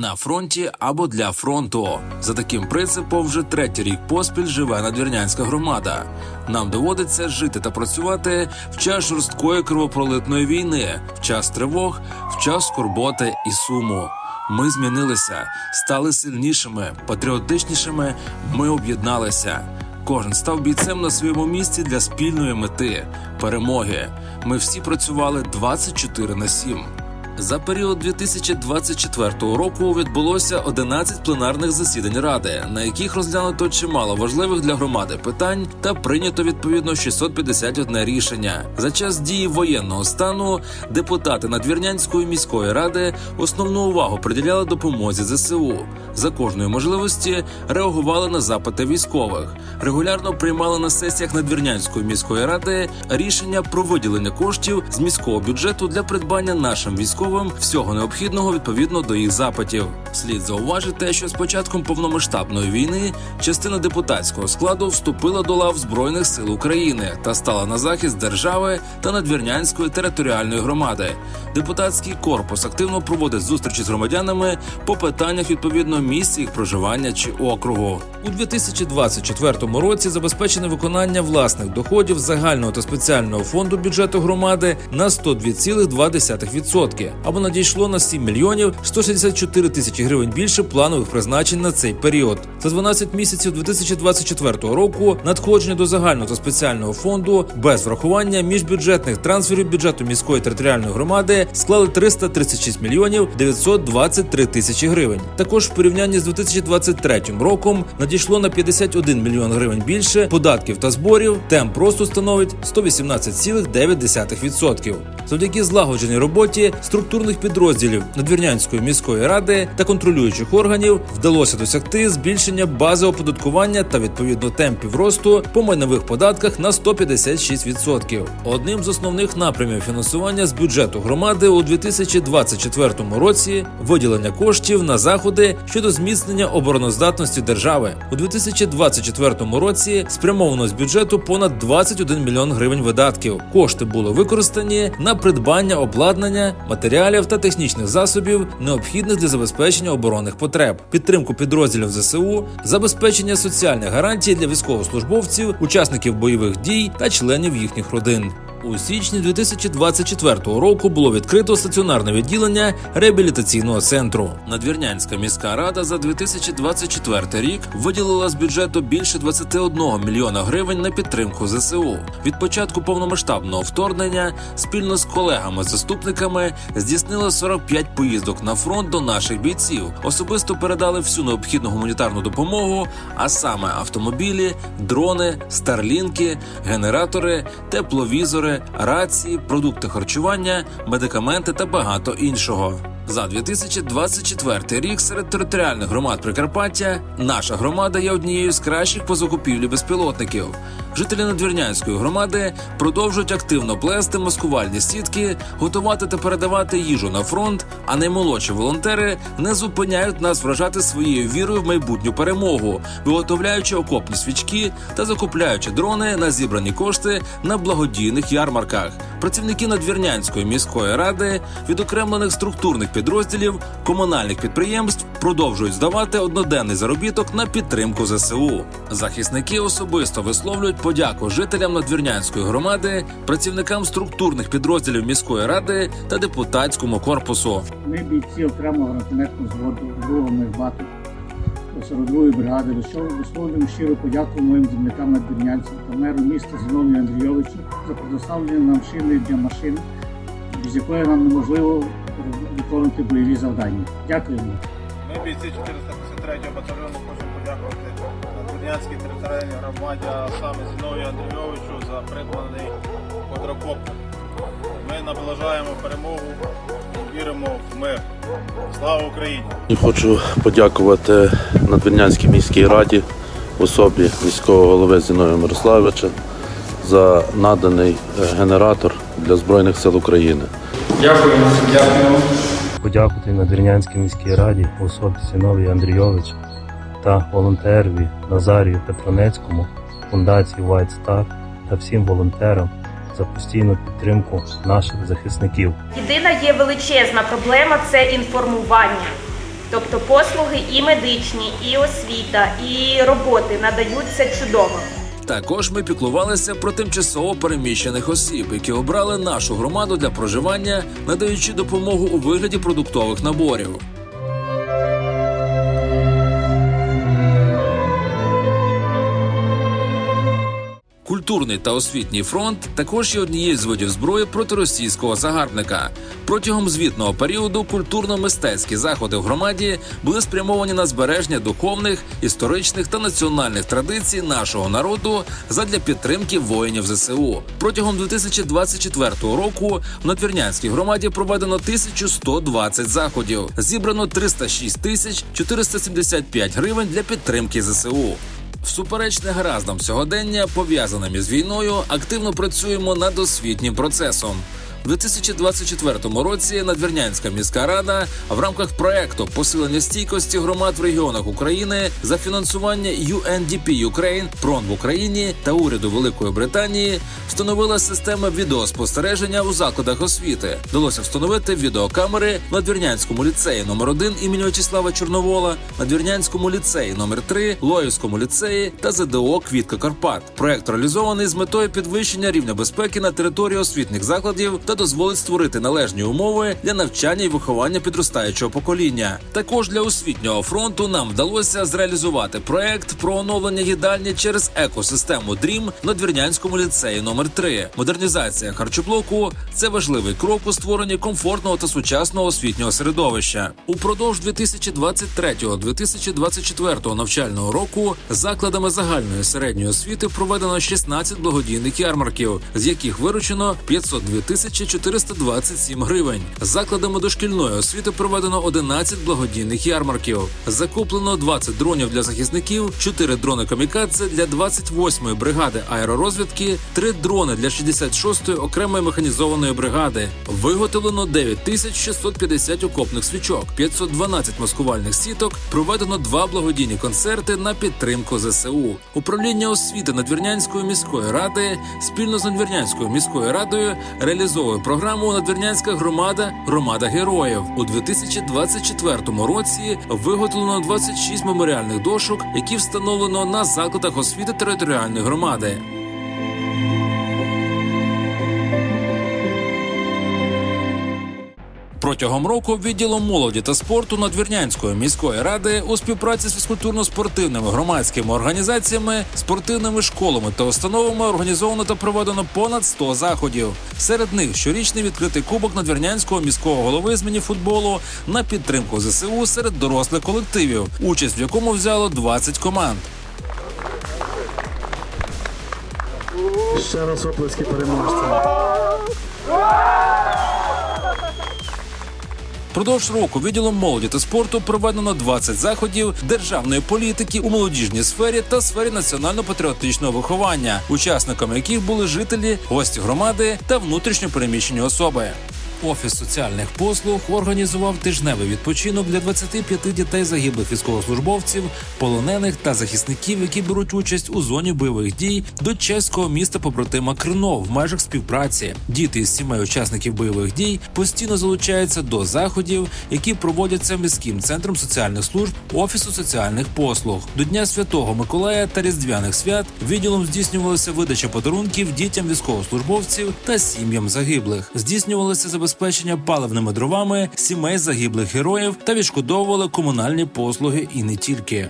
на фронті або для фронту. За таким принципом вже третій рік поспіль живе надвірнянська громада. Нам доводиться жити та працювати в час жорсткої кровопролитної війни, в час тривог, в час скорботи і суму. Ми змінилися, стали сильнішими, патріотичнішими. Ми об'єдналися. Кожен став бійцем на своєму місці для спільної мети перемоги. Ми всі працювали 24 на 7. За період 2024 року відбулося 11 пленарних засідань ради, на яких розглянуто чимало важливих для громади питань та прийнято відповідно 651 рішення. За час дії воєнного стану депутати Надвірнянської міської ради основну увагу приділяли допомозі ЗСУ. За кожної можливості реагували на запити військових, регулярно приймали на сесіях Надвірнянської міської ради рішення про виділення коштів з міського бюджету для придбання нашим військовим всього необхідного відповідно до їх запитів. Слід зауважити, що з початком повномасштабної війни частина депутатського складу вступила до лав збройних сил України та стала на захист держави та надвірнянської територіальної громади. Депутатський корпус активно проводить зустрічі з громадянами по питаннях відповідно місця їх проживання чи округу. У 2024 році забезпечене виконання власних доходів загального та спеціального фонду бюджету громади на 102,2% або надійшло на 7 мільйонів 164 тисячі гривень більше планових призначень на цей період. За 12 місяців 2024 року надходження до загального та спеціального фонду без врахування міжбюджетних трансферів бюджету міської територіальної громади склали 336 мільйонів 923 тисячі гривень. Також в порівнянні з 2023 роком надійшло на 51 мільйон гривень більше податків та зборів. Темп росту становить 118,9%. Завдяки злагодженій роботі структурних підрозділів Надвірнянської міської ради та контролюючих органів вдалося досягти збільшення бази оподаткування та відповідно темпів росту по майнових податках на 156%. Одним з основних напрямів фінансування з бюджету громади у 2024 році виділення коштів на заходи щодо зміцнення обороноздатності держави у 2024 році. Спрямовано з бюджету понад 21 мільйон гривень видатків. Кошти були використані на придбання обладнання, матеріалів та технічних засобів, необхідних для забезпечення оборонних потреб, підтримку підрозділів ЗСУ, забезпечення соціальних гарантій для військовослужбовців, учасників бойових дій та членів їхніх родин. У січні 2024 року було відкрито стаціонарне відділення реабілітаційного центру. Надвірнянська міська рада за 2024 рік виділила з бюджету більше 21 мільйона гривень на підтримку ЗСУ. Від початку повномасштабного вторгнення спільно з колегами-заступниками здійснила 45 поїздок на фронт до наших бійців. Особисто передали всю необхідну гуманітарну допомогу, а саме автомобілі, дрони, старлінки, генератори, тепловізори, рації, продукти харчування, медикаменти та багато іншого. За 2024 рік серед територіальних громад Прикарпаття наша громада є однією з кращих по закупівлі безпілотників. Жителі Надвірнянської громади продовжують активно плести маскувальні сітки, готувати та передавати їжу на фронт. А наймолодші волонтери не зупиняють нас вражати своєю вірою в майбутню перемогу, виготовляючи окопні свічки та закупляючи дрони на зібрані кошти на благодійних ярмарках. Працівники Надвірнянської міської ради, відокремлених структурних підрозділів, комунальних підприємств продовжують здавати одноденний заробіток на підтримку ЗСУ. Захисники особисто висловлюють подяку жителям Надвірнянської громади, працівникам структурних підрозділів міської ради та депутатському корпусу. Ми бійці окремого гранатометного взводу другого мехбату 42-ї бригади висловлюємо щиру подяку моїм землякам надвірнянцям та меру міста Зіновію Андрійовичу за предоставлення нам шини для машин, без якої нам неможливо виконувати бойові завдання. Дякуємо. Ми бійці 453-го батальйону хочемо подякувати Надвірнянській територіальній громаді, а саме Зіновію Андрійовичу за придбаний квадрокоптер. Ми наближаємо перемогу і віримо в мир. Слава Україні! І хочу подякувати Надвірнянській міській раді в особі міського голови Зіновія Мирославовича за наданий е, генератор для Збройних сил України. Дякуємо, дякуємо. подякувати Надвірнянській міській раді у особі Зіновія Андрійовича та волонтерові Назарію Петронецькому, фундації White Star та всім волонтерам за постійну підтримку наших захисників. Єдина є величезна проблема це інформування. Тобто послуги і медичні, і освіта, і роботи надаються чудово. Також ми піклувалися про тимчасово переміщених осіб, які обрали нашу громаду для проживання, надаючи допомогу у вигляді продуктових наборів. Культурний та освітній фронт також є однією з видів зброї проти російського загарбника. Протягом звітного періоду культурно-мистецькі заходи в громаді були спрямовані на збереження духовних, історичних та національних традицій нашого народу задля підтримки воїнів ЗСУ. Протягом 2024 року в Надвірнянській громаді проведено 1120 заходів. Зібрано 306 тисяч 475 гривень для підтримки ЗСУ. Всупереч негараздам сьогодення, пов'язаним із війною, активно працюємо над освітнім процесом. У 2024 році Надвірнянська міська рада в рамках проекту посилення стійкості громад в регіонах України за фінансування UNDP Ukraine, ПРОН в Україні та уряду Великої Британії встановила системи відеоспостереження у закладах освіти. Вдалося встановити відеокамери в Надвірнянському ліцеї номер 1 імені Вячеслава Чорновола, Надвірнянському ліцеї номер 3 Лоївському ліцеї та ЗДО Квітка Карпат. Проект реалізований з метою підвищення рівня безпеки на території освітніх закладів та дозволить створити належні умови для навчання і виховання підростаючого покоління. Також для освітнього фронту нам вдалося зреалізувати проект про оновлення їдальні через екосистему DREAM в Надвірнянському ліцеї номер 3 Модернізація харчоблоку це важливий крок у створенні комфортного та сучасного освітнього середовища. Упродовж 2023-2024 навчального року закладами загальної середньої освіти проведено 16 благодійних ярмарків, з яких виручено 502 тисячі 427 гривень. Закладами дошкільної освіти проведено 11 благодійних ярмарків. Закуплено 20 дронів для захисників, 4 дрони камікадзе для 28-ї бригади аеророзвідки, 3 дрони для 66-ї окремої механізованої бригади. Виготовлено 9650 окопних свічок, 512 маскувальних сіток. Проведено два благодійні концерти на підтримку ЗСУ. Управління освіти Надвірнянської міської ради спільно з Надвірнянською міською радою реалізовує програму Надвірнянська громада Громада героїв у 2024 році. Виготовлено 26 меморіальних дошок, які встановлено на закладах освіти територіальної громади. Протягом року відділом молоді та спорту Надвірнянської міської ради у співпраці з фізкультурно-спортивними громадськими організаціями, спортивними школами та установами організовано та проведено понад 100 заходів. Серед них щорічний відкритий кубок Надвірнянського міського голови з мініфутболу на підтримку ЗСУ серед дорослих колективів, участь в якому взяло 20 команд. Ще раз оплески переможцям. Продовж року відділом молоді та спорту проведено 20 заходів державної політики у молодіжній сфері та сфері національно-патріотичного виховання, учасниками яких були жителі, гості громади та внутрішньопереміщені особи. Офіс соціальних послуг організував тижневий відпочинок для 25 дітей загиблих військовослужбовців, полонених та захисників, які беруть участь у зоні бойових дій до чеського міста побратима Крино в межах співпраці. Діти із сімей учасників бойових дій постійно залучаються до заходів, які проводяться міським центром соціальних служб офісу соціальних послуг. До Дня Святого Миколая та Різдвяних свят відділом здійснювалася видача подарунків дітям військовослужбовців та сім'ям загиблих. Здійснювалося забезпечення паливними дровами сімей загиблих героїв та відшкодовували комунальні послуги і не тільки.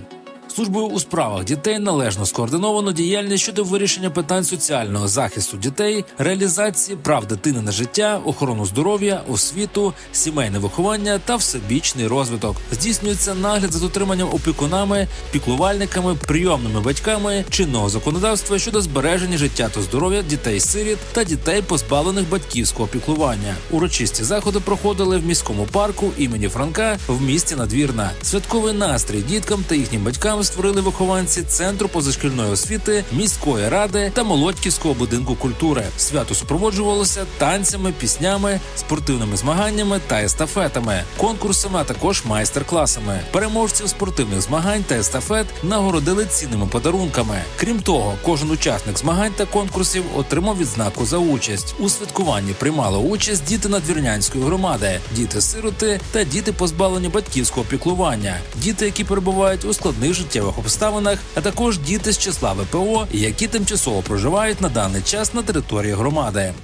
Службою у справах дітей належно скоординовано діяльність щодо вирішення питань соціального захисту дітей, реалізації прав дитини на життя, охорону здоров'я, освіту, сімейне виховання та всебічний розвиток. Здійснюється нагляд за дотриманням опікунами, піклувальниками, прийомними батьками чинного законодавства щодо збереження життя та здоров'я дітей-сиріт та дітей, позбавлених батьківського піклування. Урочисті заходи проходили в міському парку імені Франка в місті Надвірна. Святковий настрій діткам та їхнім батькам програми створили вихованці центру позашкільної освіти, міської ради та Молодьківського будинку культури. Свято супроводжувалося танцями, піснями, спортивними змаганнями та естафетами, конкурсами, а також майстер-класами. Переможців спортивних змагань та естафет нагородили цінними подарунками. Крім того, кожен учасник змагань та конкурсів отримав відзнаку за участь. У святкуванні приймали участь діти надвірнянської громади, діти-сироти та діти позбавлені батьківського піклування, діти, які перебувають у складних життєвих обставинах, а також діти з числа ВПО, які тимчасово проживають на даний час на території громади.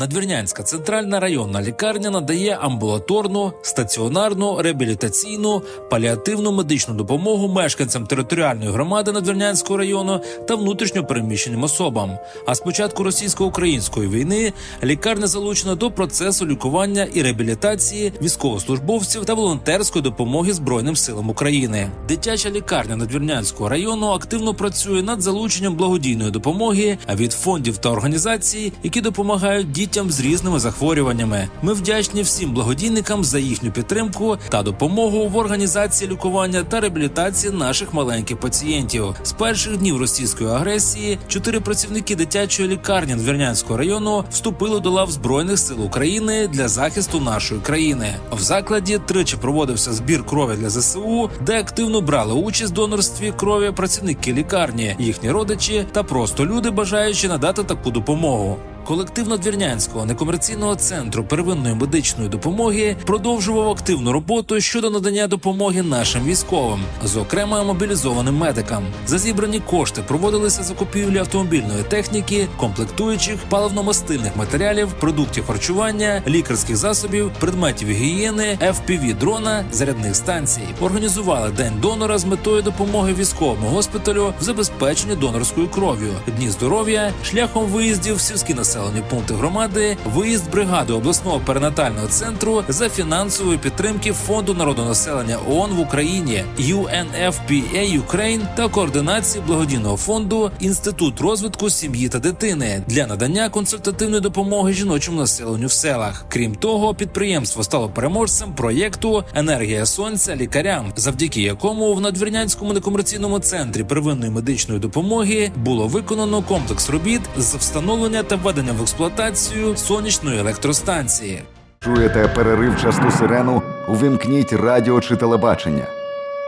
Надвірнянська центральна районна лікарня надає амбулаторну, стаціонарну, реабілітаційну, паліативну медичну допомогу мешканцям територіальної громади Надвірнянського району та внутрішньо переміщеним особам. А з початку російсько-української війни лікарня залучена до процесу лікування і реабілітації військовослужбовців та волонтерської допомоги Збройним силам України. Дитяча лікарня Надвірнянського району активно працює над залученням благодійної допомоги від фондів та організацій, які допомагають дітям з різними захворюваннями. Ми вдячні всім благодійникам за їхню підтримку та допомогу в організації лікування та реабілітації наших маленьких пацієнтів. З перших днів російської агресії чотири працівники дитячої лікарні Двірнянського району вступили до лав збройних сил України для захисту нашої країни. В закладі тричі проводився збір крові для ЗСУ, де активно брали участь в донорстві крові працівники лікарні, їхні родичі та просто люди, бажаючи надати таку допомогу. Колектив Надвірнянського некомерційного центру первинної медичної допомоги продовжував активну роботу щодо надання допомоги нашим військовим, зокрема мобілізованим медикам. За зібрані кошти проводилися закупівлі автомобільної техніки, комплектуючих, паливно-мастильних матеріалів, продуктів харчування, лікарських засобів, предметів гігієни, fpv дрона, зарядних станцій. Організували день донора з метою допомоги військовому госпіталю в забезпеченні донорською кров'ю, дні здоров'я, шляхом виїздів в сільські населені пункти громади, виїзд бригади обласного перинатального центру за фінансової підтримки фонду народонаселення ООН в Україні UNFPA Ukraine та координації благодійного фонду Інститут розвитку сім'ї та дитини для надання консультативної допомоги жіночому населенню в селах. Крім того, підприємство стало переможцем проєкту Енергія сонця лікарям, завдяки якому в надвірнянському некомерційному центрі первинної медичної допомоги було виконано комплекс робіт з встановлення та введення в експлуатацію сонячної електростанції. Чуєте переривчасту сирену? Увімкніть радіо чи телебачення.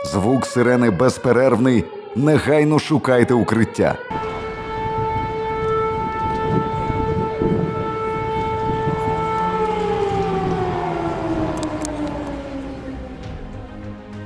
Звук сирени безперервний. Негайно шукайте укриття.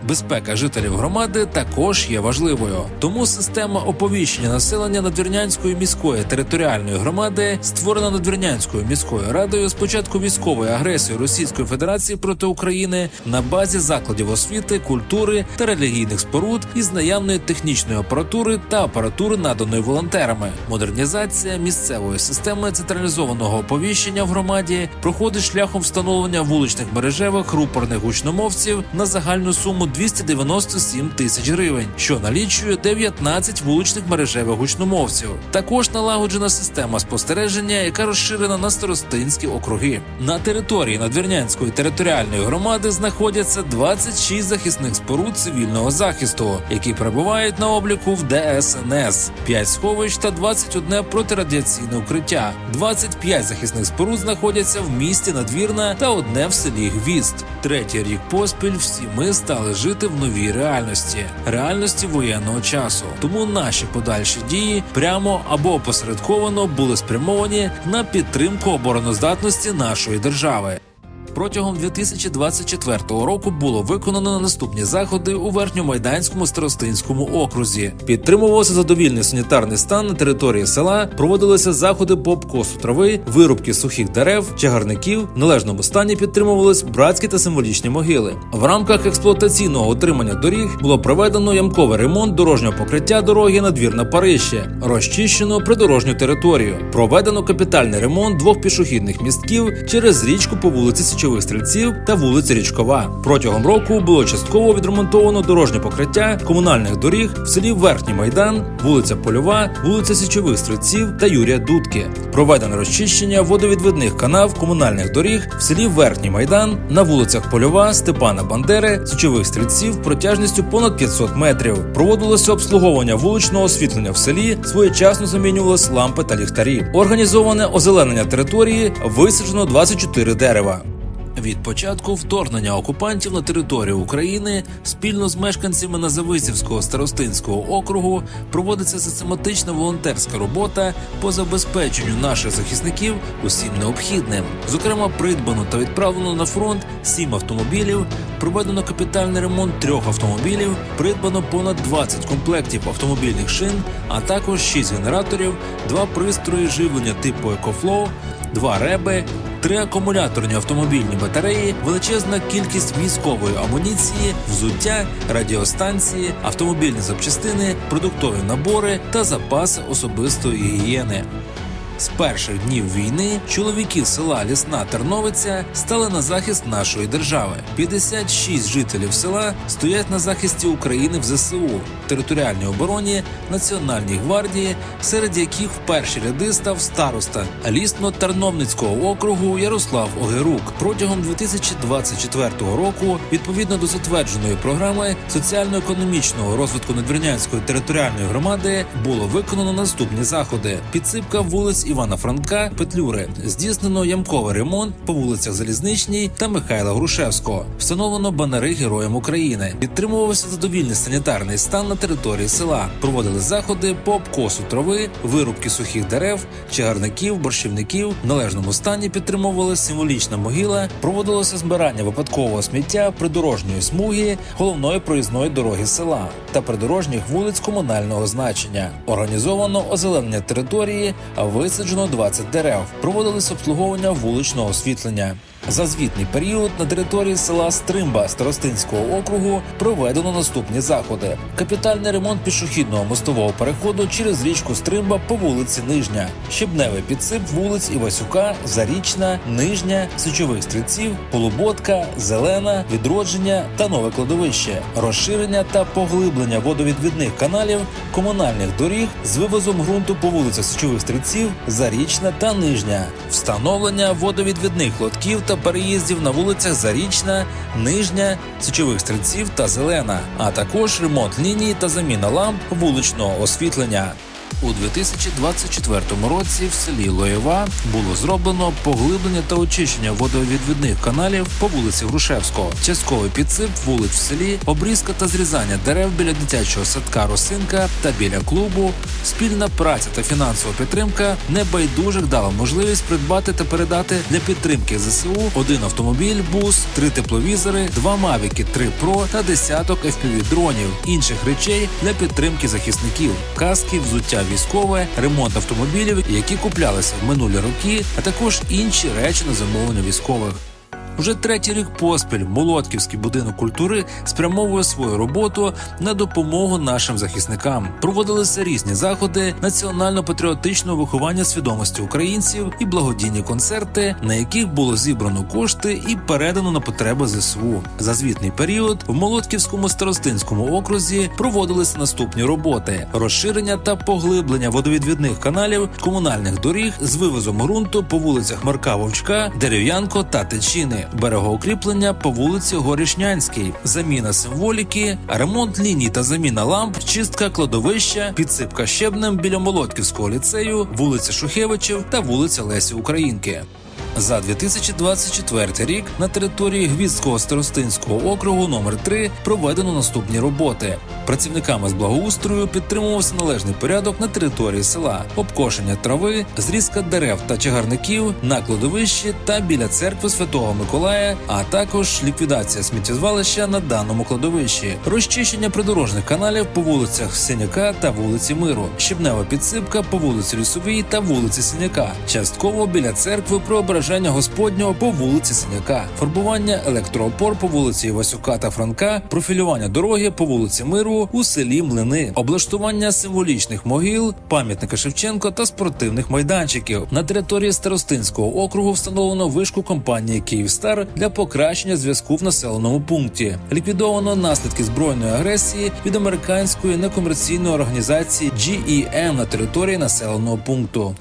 Безпека жителів громади також є важливою. Тому система оповіщення населення Надвірнянської міської територіальної громади, створена Надвірнянською міською радою з початку військової агресії Російської Федерації проти України на базі закладів освіти, культури та релігійних споруд із наявної технічної апаратури та апаратури, наданої волонтерами. Модернізація місцевої системи централізованого оповіщення в громаді проходить шляхом встановлення вуличних мережевих рупорних гучномовців на загальну суму 297 тисяч гривень, що налічує 19 вуличних мережевих гучномовців. Також налагоджена система спостереження, яка розширена на старостинські округи. На території Надвірнянської територіальної громади знаходяться 26 захисних споруд цивільного захисту, які перебувають на обліку в ДСНС, 5 сховищ та 21 протирадіаційне укриття. 25 захисних споруд знаходяться в місті Надвірна та одне в селі Гвізд. Третій рік поспіль всі ми стали жити в новій реальності реальності воєнного часу. Тому наші подальші дії прямо або опосередковано були спрямовані на підтримку обороноздатності нашої держави. Протягом 2024 року було виконано наступні заходи у верхньомайданському старостинському окрузі. Підтримувався задовільний санітарний стан на території села, проводилися заходи по обкосу трави, вирубки сухих дерев, чагарників. В належному стані підтримувались братські та символічні могили. В рамках експлуатаційного утримання доріг було проведено ямковий ремонт дорожнього покриття дороги на двір на Парище, розчищено придорожню територію. Проведено капітальний ремонт двох пішохідних містків через річку по вулиці Січових січових стрільців та вулиця Річкова. Протягом року було частково відремонтовано дорожнє покриття комунальних доріг в селі Верхній Майдан, вулиця Польова, вулиця Січових Стрільців та Юрія Дудки. Проведено розчищення водовідведних канав комунальних доріг в селі Верхній Майдан на вулицях Польова, Степана Бандери, Січових Стрільців протяжністю понад 500 метрів. Проводилося обслуговування вуличного освітлення в селі, своєчасно замінювалися лампи та ліхтарі. Організоване озеленення території, висаджено 24 дерева. Від початку вторгнення окупантів на територію України спільно з мешканцями Назависівського старостинського округу проводиться систематична волонтерська робота по забезпеченню наших захисників усім необхідним. Зокрема, придбано та відправлено на фронт сім автомобілів, проведено капітальний ремонт трьох автомобілів, придбано понад 20 комплектів автомобільних шин, а також 6 генераторів, два пристрої живлення типу EcoFlow, два реби, три акумуляторні автомобільні батареї, величезна кількість військової амуніції, взуття, радіостанції, автомобільні запчастини, продуктові набори та запаси особистої гігієни. З перших днів війни чоловіки села Лісна Терновиця стали на захист нашої держави. 56 жителів села стоять на захисті України в ЗСУ, територіальній обороні, Національній гвардії, серед яких в перші ряди став староста Лісно-Терновницького округу Ярослав Огерук. Протягом 2024 року, відповідно до затвердженої програми соціально-економічного розвитку Надвірнянської територіальної громади, було виконано наступні заходи: підсипка вулиць Івана Франка, Петлюри, здійснено ямковий ремонт по вулицях Залізничній та Михайла Грушевського. Встановлено банери Героям України. Підтримувався задовільний санітарний стан на території села. Проводили заходи по обкосу трави, вирубки сухих дерев, чагарників, борщівників. В належному стані підтримувалася символічна могила. Проводилося збирання випадкового сміття придорожньої смуги головної проїзної дороги села та придорожніх вулиць комунального значення. Організовано озеленення території, а висаджено 20 дерев. проводились обслуговування вуличного освітлення. За звітний період на території села Стримба Старостинського округу проведено наступні заходи: капітальний ремонт пішохідного мостового переходу через річку Стримба по вулиці Нижня, щебневий підсип вулиць Івасюка, Зарічна, Нижня, Січових стрільців, Полуботка, Зелена, Відродження та нове кладовище, розширення та поглиблення водовідвідних каналів, комунальних доріг з вивозом ґрунту по вулицях Січових стрільців, Зарічна та Нижня, встановлення водовідвідних лотків та переїздів на вулицях Зарічна, Нижня, Січових стрільців та Зелена, а також ремонт ліній та заміна ламп вуличного освітлення. У 2024 році в селі Лоєва було зроблено поглиблення та очищення водовідвідних каналів по вулиці Грушевського, частковий підсип вулиць в селі, обрізка та зрізання дерев біля дитячого садка Росинка та біля клубу, спільна праця та фінансова підтримка небайдужих дала можливість придбати та передати для підтримки ЗСУ один автомобіль, бус, три тепловізори, два мавіки 3 Pro та десяток fpv дронів, інших речей для підтримки захисників, каски, взуття військове, ремонт автомобілів, які куплялися в минулі роки, а також інші речі на замовлення військових. Уже третій рік поспіль Молотківський будинок культури спрямовує свою роботу на допомогу нашим захисникам. Проводилися різні заходи національно-патріотичного виховання свідомості українців і благодійні концерти, на яких було зібрано кошти і передано на потреби ЗСУ. За звітний період в Молотківському старостинському окрузі проводилися наступні роботи: розширення та поглиблення водовідвідних каналів комунальних доріг з вивозом ґрунту по вулицях Марка Вовчка, Дерев'янко та Тичини берегоукріплення по вулиці Горішнянській, заміна символіки, ремонт ліній та заміна ламп, чистка кладовища, підсипка щебнем біля Молодківського ліцею, вулиця Шухевичів та вулиця Лесі Українки. За 2024 рік на території Гвіздського старостинського округу номер 3 проведено наступні роботи. Працівниками з благоустрою підтримувався належний порядок на території села, обкошення трави, зрізка дерев та чагарників на кладовищі та біля церкви Святого Миколая, а також ліквідація сміттєзвалища на даному кладовищі, розчищення придорожних каналів по вулицях Синяка та вулиці Миру, щебнева підсипка по вулиці Лісовій та вулиці Синяка, частково біля церкви про преображення Господнього по вулиці Синяка, фарбування електроопор по вулиці Івасюка та Франка, профілювання дороги по вулиці Миру у селі Млини, облаштування символічних могил, пам'ятника Шевченко та спортивних майданчиків. На території Старостинського округу встановлено вишку компанії Київстар для покращення зв'язку в населеному пункті. Ліквідовано наслідки збройної агресії від американської некомерційної організації GEM на території населеного пункту.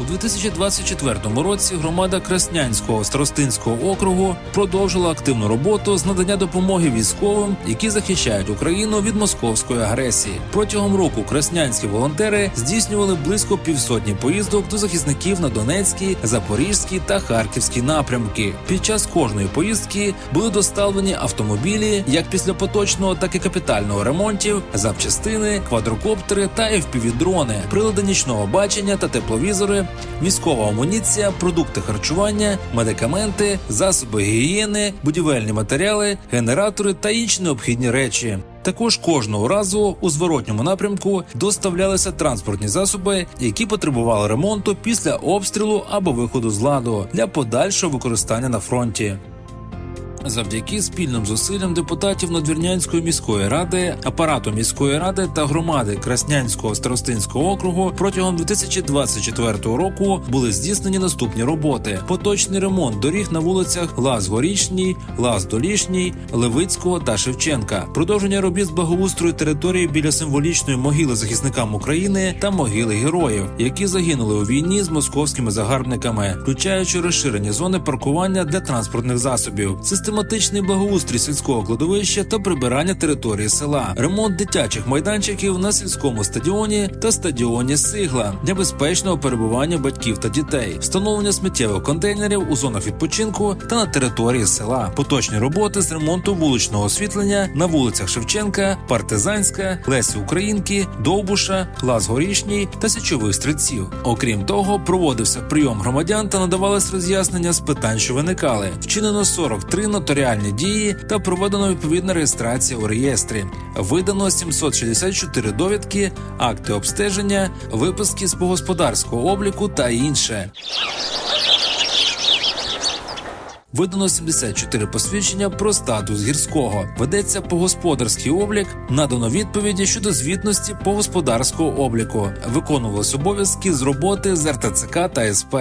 У 2024 році громада Краснянського старостинського округу продовжила активну роботу з надання допомоги військовим, які захищають Україну від московської агресії. Протягом року краснянські волонтери здійснювали близько півсотні поїздок до захисників на Донецький, Запорізький та Харківський напрямки. Під час кожної поїздки були доставлені автомобілі як після поточного, так і капітального ремонтів, запчастини, квадрокоптери та FPV-дрони, прилади нічного бачення та тепловізори, військова амуніція, продукти харчування, медикаменти, засоби гігієни, будівельні матеріали, генератори та інші необхідні речі. Також кожного разу у зворотньому напрямку доставлялися транспортні засоби, які потребували ремонту після обстрілу або виходу з ладу для подальшого використання на фронті. Завдяки спільним зусиллям депутатів Надвірнянської міської ради, апарату міської ради та громади Краснянського старостинського округу протягом 2024 року були здійснені наступні роботи: поточний ремонт доріг на вулицях Лаз Горічній, Лаз Долішній, Левицького та Шевченка, продовження робіт з благоустрою території біля символічної могили захисникам України та могили героїв, які загинули у війні з московськими загарбниками, включаючи розширені зони паркування для транспортних засобів, систематичний благоустрій сільського кладовища та прибирання території села, ремонт дитячих майданчиків на сільському стадіоні та стадіоні Сигла для безпечного перебування батьків та дітей, встановлення сміттєвих контейнерів у зонах відпочинку та на території села, поточні роботи з ремонту вуличного освітлення на вулицях Шевченка, Партизанська, Лесі Українки, Довбуша, Лаз Горішній та Січових стрільців. Окрім того, проводився прийом громадян та надавались роз'яснення з питань, що виникали. Вчинено 43 нотаріальні дії та проведено відповідна реєстрація у реєстрі. Видано 764 довідки, акти обстеження, виписки з погосподарського обліку та інше. Видано 74 посвідчення про статус гірського. Ведеться погосподарський облік. Надано відповіді щодо звітності погосподарського обліку. Виконувалися обов'язки з роботи з РТЦК та СП.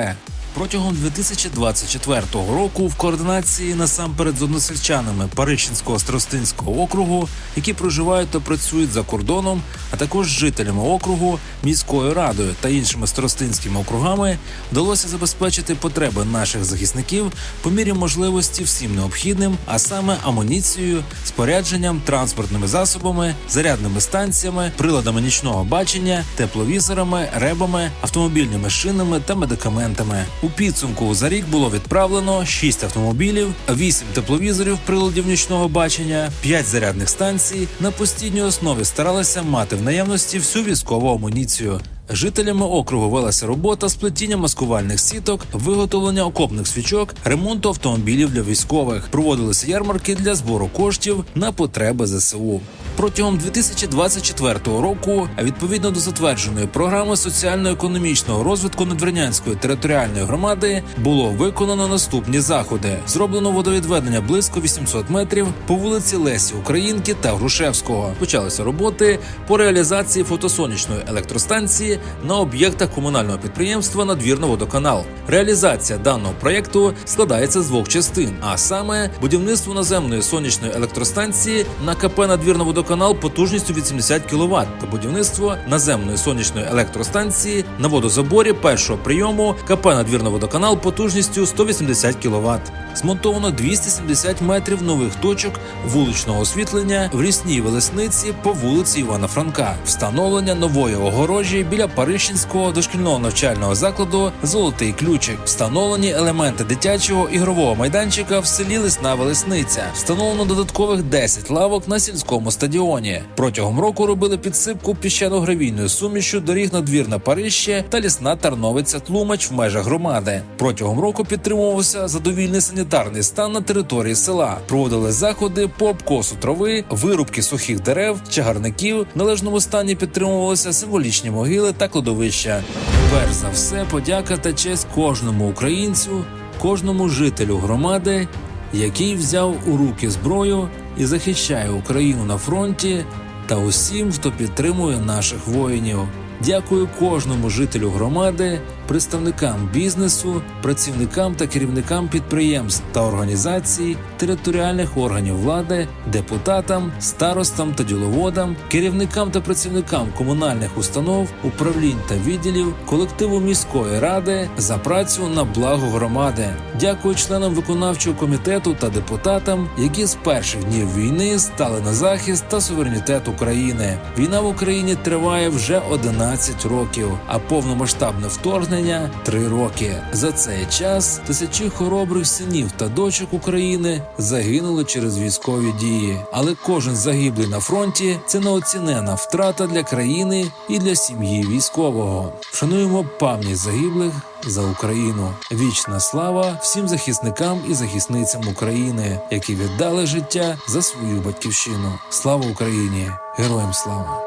Протягом 2024 року в координації насамперед з односельчанами Парищинського Старостинського округу, які проживають та працюють за кордоном, а також жителями округу, міською радою та іншими старостинськими округами, вдалося забезпечити потреби наших захисників по мірі можливості всім необхідним, а саме амуніцією, спорядженням, транспортними засобами, зарядними станціями, приладами нічного бачення, тепловізорами, ребами, автомобільними шинами та медикаментами. У підсумку за рік було відправлено 6 автомобілів, 8 тепловізорів приладів нічного бачення, 5 зарядних станцій. На постійній основі старалися мати в наявності всю військову амуніцію. Жителями округу велася робота з плетіння маскувальних сіток, виготовлення окопних свічок, ремонту автомобілів для військових. Проводилися ярмарки для збору коштів на потреби ЗСУ. Протягом 2024 року, відповідно до затвердженої програми соціально-економічного розвитку Надвірнянської територіальної громади, було виконано наступні заходи: зроблено водовідведення близько 800 метрів по вулиці Лесі Українки та Грушевського. Почалися роботи по реалізації фотосонячної електростанції на об'єктах комунального підприємства Надвірноводоканал. Реалізація даного проєкту складається з двох частин, а саме будівництво наземної сонячної електростанції на КП Надвірноводоканал потужністю від 70 кВт та будівництво наземної сонячної електростанції на водозаборі першого прийому КП Надвірноводоканал потужністю 180 кВт. Змонтовано 270 метрів нових точок вуличного освітлення в лісній велесниці по вулиці Івана Франка, встановлення нової огорожі біля Парищинського дошкільного навчального закладу Золотий ключик, встановлені елементи дитячого ігрового майданчика в селі Лисна Велесниця, встановлено додаткових 10 лавок на сільському стадіоні. Протягом року робили підсипку піщано-гравійною сумішю доріг надвірна Парище та лісна Тарновиця Тлумач в межах громади. Протягом року підтримувався задовільний санітарний стан на території села, проводили заходи по обкосу трави, вирубки сухих дерев, чагарників. В належному стані підтримувалися символічні могили та кладовища. Перш за все, подяка та честь кожному українцю, кожному жителю громади, який взяв у руки зброю і захищає Україну на фронті, та усім, хто підтримує наших воїнів. Дякую кожному жителю громади, представникам бізнесу, працівникам та керівникам підприємств та організацій, територіальних органів влади, депутатам, старостам та діловодам, керівникам та працівникам комунальних установ, управлінь та відділів, колективу міської ради за працю на благо громади. Дякую членам виконавчого комітету та депутатам, які з перших днів війни стали на захист та суверенітет України. Війна в Україні триває вже 11 років, а повномасштабне вторгнення 3 роки. За цей час тисячі хоробрих синів та дочок України загинули через військові дії. Але кожен загиблий на фронті це неоцінена втрата для країни і для сім'ї військового. Вшануємо пам'ять загиблих за Україну. Вічна слава всім захисникам і захисницям України, які віддали життя за свою батьківщину. Слава Україні! Героям слава!